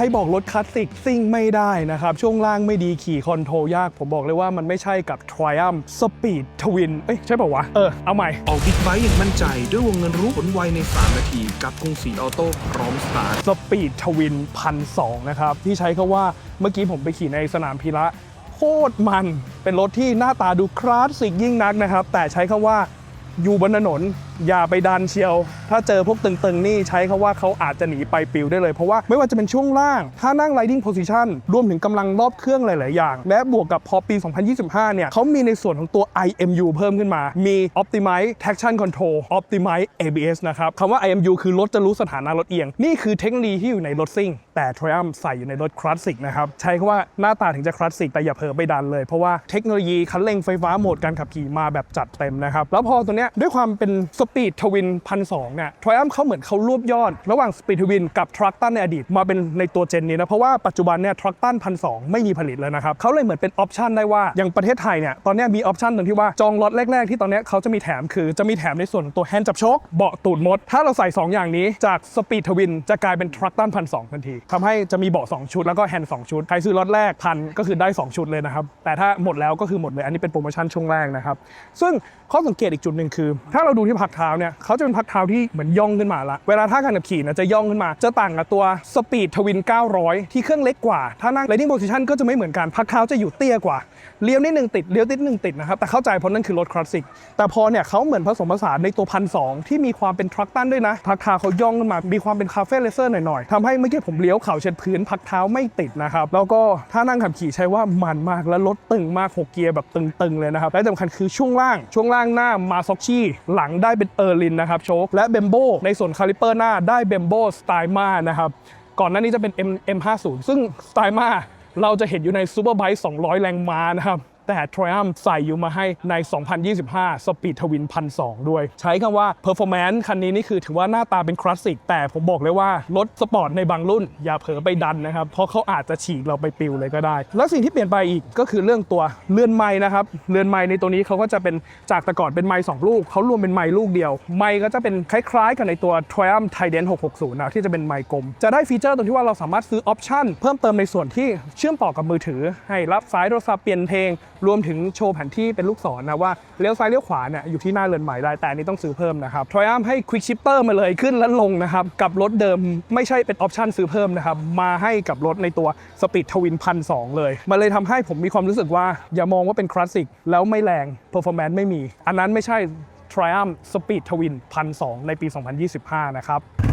ใครบอกรถคลาสสิกซิ่งไม่ได้นะครับ ช่วงล่างไม่ดีขี่คอนโทรลยาก ผมบอกเลยว่ามันไม่ใช่กับ Triumph Speed Twin เอ้ย ใช่ป่าววะเออ เอาใหม่ ออกบิ๊กไบค์อย่างมั่นใจด้วยวงเงินรู้ผลไวใน 3 นาที กับกรุงศรีออโต้พร้อมสตาร์ทสปีดทวินพันสองนะครับ ที่ใช้คาว่าเมื่อกี้ผมไปขี่ในสนามพีระโคตรมัน เป็นรถที่หน้าตาดูคลาสสิกยิ่งนักนะครับ แต่ใช้คาว่า อยู่บนถนน อย่าไปดันเชียว ถ้าเจอพวกตึงๆ นี่ใช้คาว่าเขาอาจจะหนีไปปิวได้เลย เพราะว่าไม่ว่าจะเป็นช่วงล่าง ถ้านั่ง riding position รวมถึงกำลังรอบเครื่องหลาย ๆ อย่าง และบวกกับพอปี 2025 เนี่ยเขามีในส่วนของตัว IMU เพิ่มขึ้นมา มี Optimize Traction Control Optimize ABS นะครับคำว่า IMU คือรถจะรู้สถานะรถเอียง นี่คือเทคโนโลยีที่อยู่ในรถซิ่ง แต่ Triumph ใส่อยู่ในรถคลาสสิกนะครับ ใช้คำว่าหน้าตาถึงจะคลาสสิกแต่อย่าเผลอไปดันเลย เพราะว่าเทคโนโลยีคันเร่งไฟฟ้าโหมดการขับขี่มาแบบจัดเต็มนะครับ แล้วพอตัวเนี้ยด้วยความเป็นสปีดทวินพันสองเนี่ย Triumph เขาเหมือนเขารวบยอด ระหว่างสปีดทวินกับทรัคตันในอดีตมาเป็นในตัวเจนนี้นะ เพราะว่าปัจจุบันเนี่ยทรัคตันพันสไม่มีผลิตแล้วนะครับเขาเลยเหมือนเป็นออปชันได้ว่าอย่างประเทศไทยเนี่ยตอนนี้มีออปชันตรงที่ว่าจองล็อตแรก ๆ ที่ตอนนี้เขาจะมีแถมคือจะมีแถมในส่วนตัวแฮนด์จับโชคเบาะตูดมด ถ้าเราใส่ 2 อย่างนี้จากสปีดทวินจะกลายเป็นทรัคตันพันสทันทีทำให้จะมีเบาะ2ชุดแล้วก็แฮนด์2ชุด ใครซื้อล็อตแรกพันก็คือได้ 2 ชุดเลยนะครับ แต่ถ้าหมดแล้วก็คือหมดเลย อันนี้เป็นโปรโมชั่นช่วงแรกนะครับ ซึ่งข้อสังเกตอีกจุดหนึ่งคือ ถ้าเราดูที่พักเท้าเนี่ยเขาจะเป็นพักเท้าที่เหมือนย่องขึ้นมาละ เวลาท่าการขับขี่นะจะย่องขึ้นมา จะต่างกับตัวสปีดทวิน 900 ที่เครื่องเล็กกว่า ถ้านั่ง riding position ก็จะไม่เหมือนกัน พักเท้าจะอยู่เตี้ยกว่า เลี้ยวนิดหนึ่งติด เลี้ยวนิดหนึ่งติดนะครับ แต่เข้าใจเพราะนั่นคือรถคลาสสิก แต่พอเนี่ยเขาเหมือนผสมผสานในตัวพันสที่มีความเป็นทรัคตันด้วยนะพักเท้าเขาย่องขึ้นมา มีความเป็นคาเฟ่เลเซอร์หน่อยๆทำให้เมื่อกี้ผมเลี้ยวเข่าเช็ดพื้นพักเท้าไม่ติดนะครับ แล้วก็ถ้านั่งขับขี่ใช้ว่ามันมากและรถตึงมากหกเกียร์แบบตึงๆเลยนะครับ และสำคัญคือช่วงล่างช่วงล่างหน้ามาซ็อกชี่หลังได้เป็นเออร์ลินนะครับโชคและเบมโบในส่วนคาลิเปอร์หน้าได้เบมโบสไตล์มานะครับก่อนหน้านี้จะเป็น M M50 ซึ่งสไตล์มาเราจะเห็นอยู่ในซูเปอร์ไบค์200 แรงม้านะครับ แต่ Triumph ใส่อยู่มาให้ใน 2025 Speed Twin 1,200ด้วย ใช้คำว่า Performance คันนี้นี่คือถือว่าหน้าตาเป็นคลาสสิก แต่ผมบอกเลยว่า รถสปอร์ตในบางรุ่น อย่าเผลอไปดันนะครับ เพราะเขาอาจจะฉีกเราไปปิวเลยก็ได้ แล้วสิ่งที่เปลี่ยนไปอีกก็คือเรื่องตัวเลื่อนไม้นะครับ เลื่อนไม้ในตัวนี้เขาก็จะเป็นจากแต่ก่อนเป็นไม้2ลูกเขารวมเป็นไม้ลูกเดียว ไม้ก็จะเป็นคล้ายๆ กับในตัว Triumph Trident 660 นะที่จะเป็นไม้กลม จะได้ฟีเจอร์ตรงที่ว่าเราสามารถซื้อออปชั่นเพิ่มเติมในส่วนที่เชื่อมต่อกับมือถือ ให้รับสายโทรศัพท์เปลี่ยนเพลงรวมถึงโชว์แผนที่เป็นลูกศรนะว่าเลี้ยวซ้ายเลี้ยวขวาเนี่ยอยู่ที่หน้าเรือนใหม่ได้แต่อันนี้ต้องซื้อเพิ่มนะครับ Triumph ให้ Quick Shifter มาเลยขึ้นและลงนะครับกับรถเดิมไม่ใช่เป็นออปชันซื้อเพิ่มนะครับมาให้กับรถในตัว Speed Twin 1,200เลยมันเลยทำให้ผมมีความรู้สึกว่าอย่ามองว่าเป็นคลาสสิกแล้วไม่แรง Performance ไม่มี อันนั้นไม่ใช่ Triumph Speed Twin 1,200ในปี 2025 นะครับ